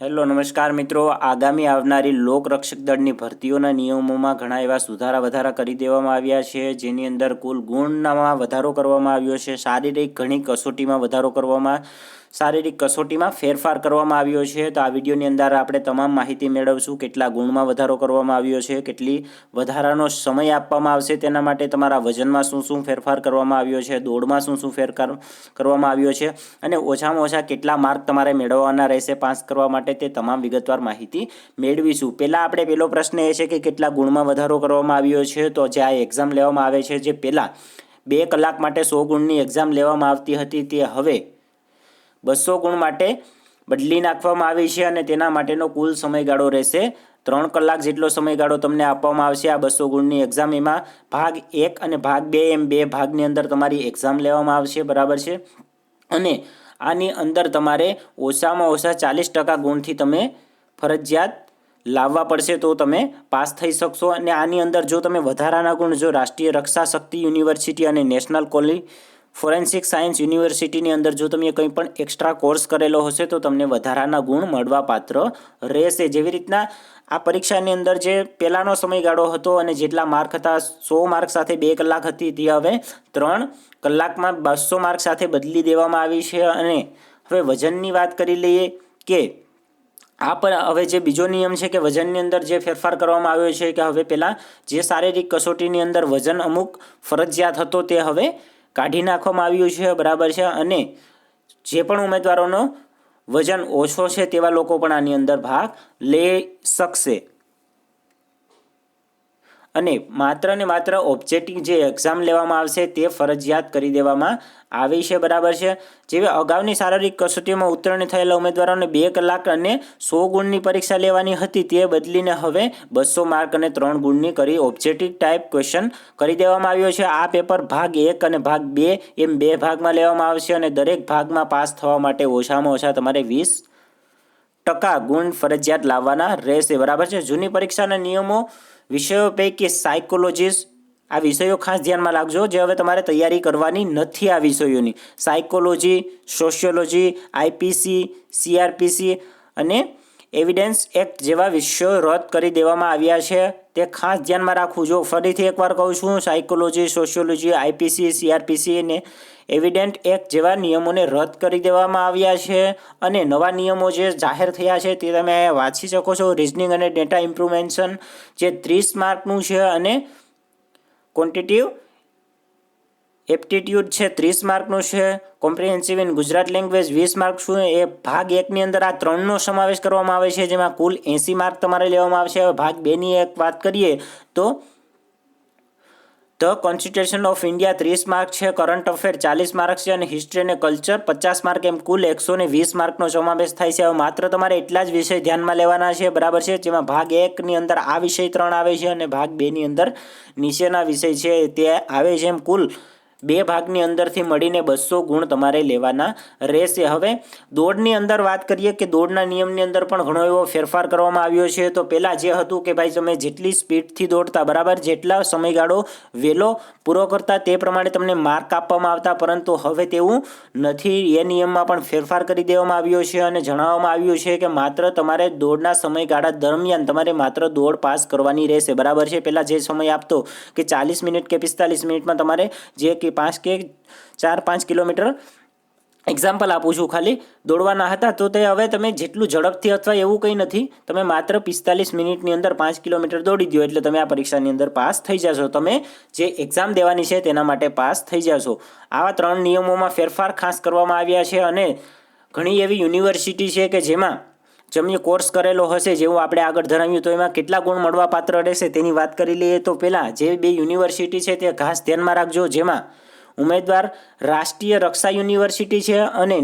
Hello, નમસ્કાર મિત્રો. આગામી આવનારી લોકરક્ષક દળની ભરતીઓના નિયમોમાં ઘણા એવા સુધારા વધારા કરી દેવામાં આવ્યા છે. જેની અંદર કુલ ગુણમાં વધારો કરવામાં આવ્યો છે. શારીરિક ઘણી કસોટીમાં વધારો કરવામાં, શારીરિક કસોટીમાં ફેરફાર કરવામાં આવ્યો છે. તો આ વિડીયોની અંદર આપણે તમામ માહિતી મેળવશું. કેટલા ગુણમાં વધારો કરવામાં આવ્યો છે, કેટલી વધારાનો સમય આપવામાં આવશે, તેના માટે તમારા વજનમાં શું શું ફેરફાર કરવામાં આવ્યો છે, દોડમાં શું શું ફેરફાર કરવામાં આવ્યો છે, અને ઓછામાં ઓછા કેટલા માર્ક તમારે મેળવવાના રહેશે, પાસ કરવા માટે તે તમામ વિગતવાર માહિતી મેળવીશું. પહેલાં આપણે પહેલો પ્રશ્ન એ છે કે કેટલા ગુણમાં વધારો કરવામાં આવ્યો છે? તો જે આ એક્ઝામ લેવામાં આવે છે, જે પહેલાં બે કલાક માટે સો ગુણની એક્ઝામ લેવામાં આવતી હતી તે હવે બસો ગુણ માટે બદલી નાખવામાં આવી છે અને તેના માટેનો કુલ સમયગાળો રહેશે ત્રણ કલાક જેટલો સમયગાળો તમને આપવામાં આવશે. આ બસો ગુણની એક્ઝામ એમાં ભાગ એક અને ભાગ બે એમ બે ભાગની અંદર તમારી એક્ઝામ લેવામાં આવશે. બરાબર છે? અને આની અંદર તમારે ઓછામાં ઓછા ચાલીસ ટકા ગુણથી તમે ફરજિયાત લાવવા પડશે તો તમે પાસ થઈ શકશો. અને આની અંદર જો તમે વધારાના ગુણ, જો રાષ્ટ્રીય રક્ષા શક્તિ યુનિવર્સિટી અને નેશનલ કોલી ફોરેન્સિક સાયન્સ યુનિવર્સિટીની અંદર જો તમે કંઈ પણ એક્સ્ટ્રા કોર્સ કરેલો હશે તો તમને વધારાના ગુણ મળવાપાત્ર રહેશે. જેવી રીતના આ પરીક્ષાની અંદર જે પહેલાંનો સમયગાળો હતો અને જેટલા માર્ક હતા, સો માર્ક સાથે બે કલાક હતી, તે હવે ત્રણ કલાકમાં બસો માર્ક સાથે બદલી દેવામાં આવી છે. અને હવે વજનની વાત કરી લઈએ કે આ પણ હવે જે બીજો નિયમ છે કે વજનની અંદર જે ફેરફાર કરવામાં આવ્યો છે કે હવે પહેલાં જે શારીરિક કસોટીની અંદર વજન અમુક ફરજિયાત હતો તે હવે કાઢી નાખવામાં આવ્યું છે, બરાબર છે. અને જે પણ ઉમેદવારોનો વજન ઓછો છે તેવા લોકો પણ આની અંદર ભાગ લઈ શકશે. અને માત્ર ને માત્ર ઓબ્જેક્ટિવ જે એક્ઝામ લેવામાં આવશે તે ફરજિયાત કરી દેવામાં આવી છે, બરાબર છે? જેવી અગાઉની શારીરિક કસોટીમાં ઉત્તીર્ણ થયેલા ઉમેદવારોને બે કલાક અને સો ગુણની પરીક્ષા લેવાની હતી, તે બદલીને હવે બસો માર્ક અને ત્રણ ગુણની કરી ઓબ્જેક્ટિવ ટાઈપ ક્વેશ્ચન કરી દેવામાં આવ્યો છે. આ પેપર ભાગ એક અને ભાગ બે એમ બે ભાગમાં લેવામાં આવશે અને દરેક ભાગમાં પાસ થવા માટે ઓછામાં ઓછા તમારે વીસ ટકા ગુણ ફરજિયાત લાવવાના રહેશે, બરાબર છે? જૂની પરીક્ષાના નિયમો વિષયો પૈકી સાયકોલોજીસ્ટ આ વિષયો ખાસ ધ્યાનમાં રાખજો. જે હવે તમારે તૈયારી કરવાની નથી આ વિષયોની. સાયકોલોજી સોશિયોલોજી આઈપીસી સીઆરપીસી અને એવિડન્સ એક્ટ જેવા વિષયો રદ કરી દેવામાં આવ્યા છે. તે ખાસ ધ્યાનમાં રાખવું જો ફરીથી એકવાર કહું છું સાયકોલોજી સોશિયોલોજી આઈપીસી સીઆરપીસી અને એવિડન્ટ એક્ટ જેવા નિયમોને રદ કરી દેવામાં આવ્યા છે અને નવા નિયમો જે જાહેર થયા છે તે તમે વાંચી શકો છો. રિઝનિંગ અને ડેટા ઇમ્પ્રુવમેન્શન જે ત્રીસ માર્કનું છે અને ક્વોન્ટિટિવ એપ્ટિટ્યૂડ છે, ત્રીસ માર્કનું છે. કોમ્પ્રિહેન્સિવ ઇન ગુજરાત લેંગ્વેજ વીસ માર્ક શું એ? ભાગ એકની અંદર આ ત્રણનો સમાવેશ કરવામાં આવે છે, જેમાં કુલ એંસી માર્ક તમારે લેવામાં આવશે. હવે ભાગ બેની એક વાત કરીએ તો ધ કોન્સ્ટિટ્યુશન ઓફ ઇન્ડિયા ત્રીસ માર્ક છે, કરંટ અફેર ચાલીસ માર્ક છે અને હિસ્ટ્રી અને કલ્ચર પચાસ માર્ક એમ કુલ એકસો ને વીસ માર્કનો સમાવેશ થાય છે. હવે માત્ર તમારે એટલા જ વિષય ધ્યાનમાં લેવાના છે, બરાબર છે? જેમાં ભાગ એકની અંદર આ વિષય ત્રણ આવે છે અને ભાગ બેની અંદર નીચેના વિષય છે તે આવે છે એમ કુલ બે ભાગની અંદરથી મળીને બસો ગુણ તમારે લેવાના રહેશે. હવે દોડની અંદર વાત કરીએ કે દોડના નિયમની અંદર પણ ઘણો એવો ફેરફાર કરવામાં આવ્યો છે. તો પહેલાં જે હતું કે ભાઈ તમે જેટલી સ્પીડથી દોડતા બરાબર, જેટલા સમયગાળો વહેલો પૂરો કરતા તે પ્રમાણે તમને માર્ક આપવામાં આવતા, પરંતુ હવે તેવું નથી. એ નિયમમાં પણ ફેરફાર કરી દેવામાં આવ્યો છે અને જણાવવામાં આવ્યું છે કે માત્ર તમારે દોડના સમયગાળા દરમિયાન તમારે માત્ર દોડ પાસ કરવાની રહેશે. બરાબર છે? પહેલાં જે સમય આપતો કે ચાલીસ મિનિટ કે પિસ્તાલીસ મિનિટમાં તમારે જે કે પાંચ કે ચાર પાંચ કિલોમીટર એક્ઝામ્પલ આપું છું ખાલી. દોડવાના હતા તો તે હવે તમે જેટલું ઝડપથી અથવા એવું કંઈ નથી, તમે માત્ર પિસ્તાલીસ મિનિટની અંદર પાંચ કિલોમીટર દોડી દો એટલે તમે આ પરીક્ષાની અંદર પાસ થઈ જશો. તમે જે એક્ઝામ દેવાની છે તેના માટે પાસ થઈ જશો. આવા ત્રણ નિયમોમાં ફેરફાર ખાસ કરવામાં આવ્યા છે અને ઘણી એવી યુનિવર્સિટી છે કે જેમાં જેમને કોર્સ કરેલો હશે, જેવું આપણે આગળ ધરાવ્યું, તો એમાં કેટલા ગુણ મળવાપાત્ર રહેશે તેની વાત કરી લઈએ તો પહેલાં જે બે યુનિવર્સિટી છે તે ખાસ ધ્યાનમાં રાખજો, જેમાં ઉમેદવાર રાષ્ટ્રીય રક્ષા યુનિવર્સિટી છે અને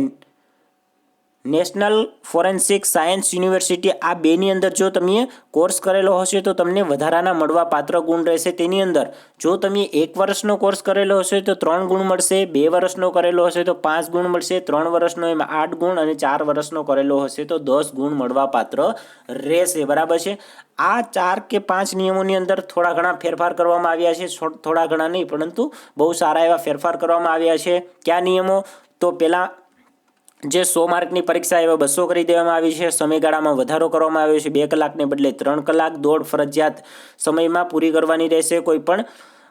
નેશનલ ફોરેન્સિક સાયન્સ યુનિવર્સિટી, આ બેની અંદર જો તમે કોર્સ કરેલો હશે તો તમને વધારાના મળવા પાત્ર ગુણ રહેશે તેની અંદર. જો તમે એક વર્ષનો કોર્સ કરેલો હશે તો ત્રણ ગુણ મળશે, બે વર્ષનો કરેલો હશે તો પાંચ ગુણ મળશે, ત્રણ વર્ષનો એમાં આઠ ગુણ અને ચાર વર્ષનો કરેલો હશે તો દસ ગુણ મળવા પાત્ર રહેશે. બરાબર છે? આ ચાર કે પાંચ નિયમોની અંદર થોડા ઘણા ફેરફાર કરવામાં આવ્યા છે થોડા ઘણા નહીં, પરંતુ બહુ સારા એવા ફેરફાર કરવામાં આવ્યા છે. કયા નિયમો? તો પહેલાં જે સો માર્કની પરીક્ષા એવા બસો કરી દેવામાં આવી છે. સમયગાળામાં વધારો કરવામાં આવ્યો છે. બે કલાકને બદલે ત્રણ કલાક દોડ ફરજિયાત સમયમાં પૂરી કરવાની રહેશે. કોઈ પણ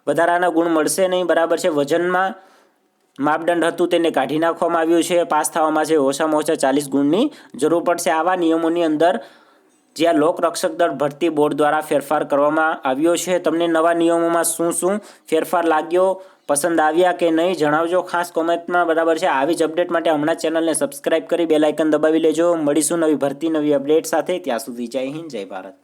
વધારાના ગુણ મળશે નહીં. બરાબર છે. વજનમાં માપદંડ હતું તેને કાઢી નાખવામાં આવ્યું છે. પાસ થવામાં છે ઓછામાં ઓછા ચાલીસ ગુણની જરૂર પડશે. આવા નિયમોની અંદર જ્યાં લોકરક્ષક દળ ભરતી બોર્ડ દ્વારા ફેરફાર કરવામાં આવ્યો છે. તમને નવા નિયમોમાં શું શું ફેરફાર લાગ્યો? પસંદ આવ્યા કે નહીં જણાવજો. ખાસ કોમેન્ટમાં બરાબર છે. આવી જ અપડેટ માટે હમણાં ચેનલને સબસ્ક્રાઇબ કરી બેલાઇકન દબાવી લેજો. મળીશું નવી ભરતી નવી અપડેટ સાથે. ત્યાં સુધી જય હિન્દ, જય ભારત.